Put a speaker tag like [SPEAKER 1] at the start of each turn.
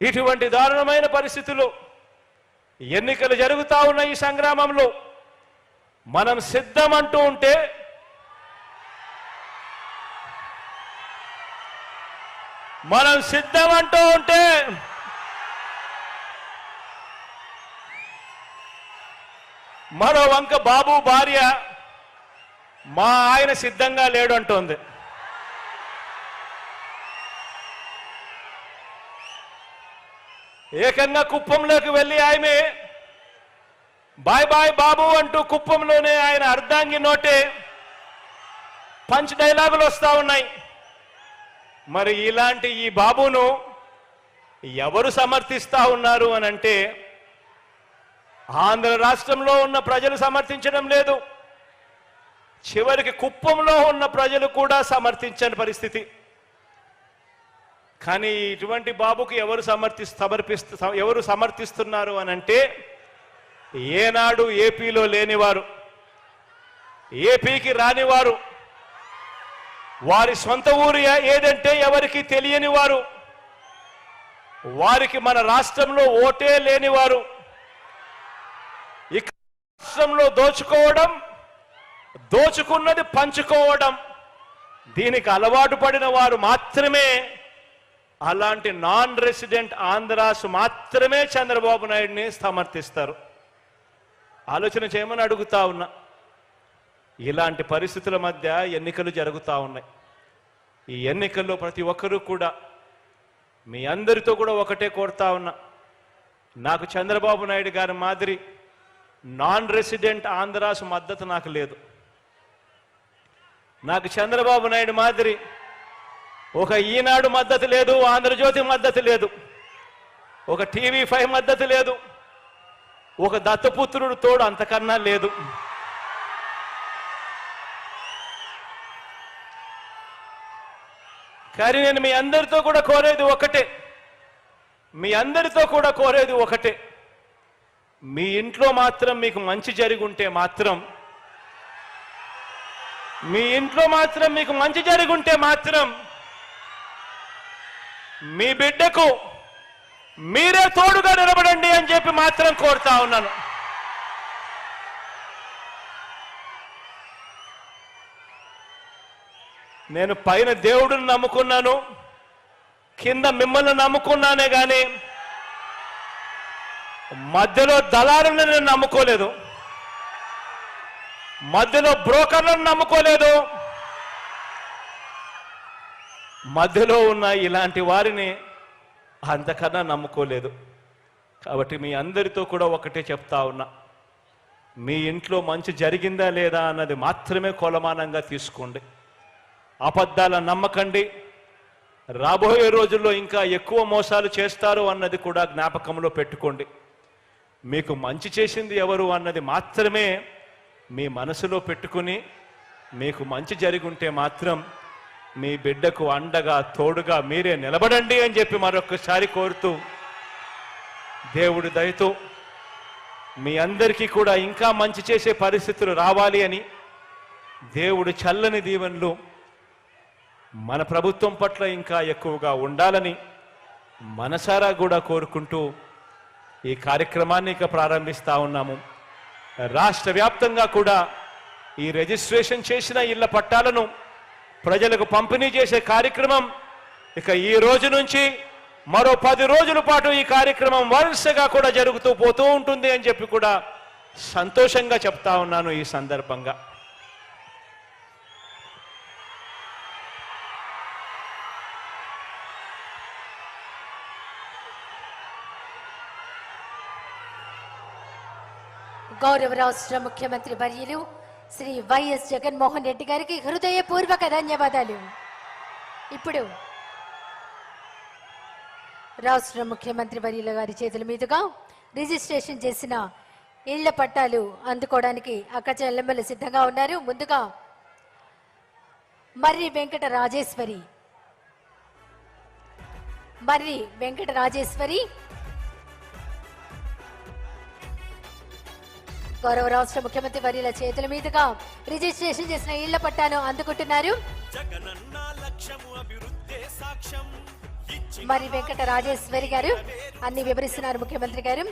[SPEAKER 1] ఇటువంటి దారుణమైన పరిస్థితులు ఎన్నికలు జరుగుతూ ఉన్న ఈ సంగ్రామంలో మనం సిద్ధం అంటూ ఉంటే మనం సిద్ధం అంటూ ఉంటే మరో వంక బాబు భార్య మా ఆయన సిద్ధంగా లేడు అంటోంది. ఏకంగా కుప్పంలోకి వెళ్ళి ఆమె బాయ్ బాయ్ బాబు అంటూ కుప్పంలోనే ఆయన అర్ధాంగి నోటే పంచ్ డైలాగులు వస్తా ఉన్నాయి. మరి ఇలాంటి ఈ బాబును ఎవరు సమర్థిస్తా ఉన్నారు అని అంటే ఆంధ్ర రాష్ట్రంలో ఉన్న ప్రజలు సమర్థించడం లేదు. చివరికి కుప్పంలో ఉన్న ప్రజలు కూడా సమర్థించని పరిస్థితి. కానీ ఇటువంటి బాబుకు ఎవరు సమర్థి సమర్పిస్తు ఎవరు సమర్థిస్తున్నారు అని అంటే ఏనాడు ఏపీలో లేనివారు ఏపీకి రానివారు వారి సొంత ఊరు ఏదంటే ఎవరికి తెలియని వారు వారికి మన రాష్ట్రంలో ఓటే లేనివారు. ఇక్కడ రాష్ట్రంలో దోచుకోవడం దోచుకున్నది పంచుకోవడం దీనికి అలవాటు పడిన వారు మాత్రమే అలాంటి నాన్ రెసిడెంట్ ఆంధ్రాస్ మాత్రమే చంద్రబాబు నాయుడిని సమర్థిస్తారు. ఆలోచన చేయమని అడుగుతా ఉన్నా. ఇలాంటి పరిస్థితుల మధ్య ఎన్నికలు జరుగుతూ ఉన్నాయి. ఈ ఎన్నికల్లో ప్రతి ఒక్కరూ కూడా మీ అందరితో కూడా ఒకటే కోరుతా ఉన్నా. నాకు చంద్రబాబు నాయుడు గారి మాదిరి నాన్ రెసిడెంట్ ఆంధ్రాస్ మద్దతు నాకు లేదు. నాకు చంద్రబాబు నాయుడు మాదిరి ఒక ఈనాడు మద్దతు లేదు ఆంధ్రజ్యోతి మద్దతు లేదు. ఒక టీవీ ఫైవ్ మద్దతు లేదు. ఒక దత్తపుత్రుడు తోడు అంతకన్నా లేదు. కానీ నేను మీ అందరితో కూడా కోరేది ఒకటే మీ అందరితో కూడా కోరేది ఒకటే మీ ఇంట్లో మాత్రం మీకు మంచి జరుగుంటే ఉంటే మాత్రం మీ ఇంట్లో మాత్రం మీకు మంచి జరుగుంటే ఉంటే మాత్రం మీ బిడ్డకు మీరే తోడుగా నిలబడండి అని చెప్పి మాత్రం కోరుతా ఉన్నాను. నేను పైన దేవుడిని నమ్ముకున్నాను కింద మిమ్మల్ని నమ్ముకున్నానే కానీ మధ్యలో దళారులను నేను నమ్ముకోలేదు మధ్యలో బ్రోకర్లను నమ్ముకోలేదు మధ్యలో ఉన్న ఇలాంటి వారిని అంతకన్నా నమ్ముకోలేదు. కాబట్టి మీ అందరితో కూడా ఒకటే చెప్తా ఉన్నా. మీ ఇంట్లో మంచి జరిగిందా లేదా అన్నది మాత్రమే కొలమానంగా తీసుకోండి. అబద్ధాల నమ్మకండి. రాబోయే రోజుల్లో ఇంకా ఎక్కువ మోసాలు చేస్తారు అన్నది కూడా జ్ఞాపకంలో పెట్టుకోండి. మీకు మంచి చేసింది ఎవరు అన్నది మాత్రమే మీ మనసులో పెట్టుకుని మీకు మంచి జరిగి ఉంటే మాత్రం మీ బిడ్డకు అండగా తోడుగా మీరే నిలబడండి అని చెప్పి మరొకసారి కోరుతూ దేవుడి దయతో మీ అందరికీ కూడా ఇంకా మంచి చేసే పరిస్థితులు రావాలి అని దేవుడు చల్లని దీవెనలు మన ప్రభుత్వం పట్ల ఇంకా ఎక్కువగా ఉండాలని మనసారా కూడా కోరుకుంటూ ఈ కార్యక్రమాన్ని ఇక ప్రారంభిస్తా ఉన్నాము. రాష్ట్ర వ్యాప్తంగా కూడా ఈ రిజిస్ట్రేషన్ చేసిన ఇళ్ళ పట్టాలను ప్రజలకు పంపిణీ చేసే కార్యక్రమం. ఇక ఈ రోజు నుంచి మరో పది రోజుల పాటు ఈ కార్యక్రమం వరుసగా కూడా జరుగుతూ పోతూ ఉంటుంది అని చెప్పి కూడా సంతోషంగా చెప్తా ఉన్నాను ఈ సందర్భంగా.
[SPEAKER 2] గౌరవ రాష్ట్ర ముఖ్యమంత్రి వర్యులు శ్రీ వైఎస్ జగన్మోహన్ రెడ్డి గారికి హృదయపూర్వక ధన్యవాదాలు. ఇప్పుడు రాష్ట్ర ముఖ్యమంత్రి వర్యుల గారి చేతుల మీదుగా రిజిస్ట్రేషన్ చేసిన ఇళ్ళ పట్టాలు అందుకోవడానికి అక్క చెల్లెమ్మలు సిద్ధంగా ఉన్నారు. ముందుగా మర్రి వెంకట రాజేశ్వరి. మర్రి వెంకట రాజేశ్వరి గౌరవ రాష్ట్ర ముఖ్యమంత్రి వర్యుల చేతుల మీదుగా రిజిస్ట్రేషన్ చేసిన ఇళ్ళ పట్టాను అందుకుంటున్నారు. మరి వెంకట రాజేశ్వరి గారు అన్ని వివరిస్తున్నారు ముఖ్యమంత్రి గారు.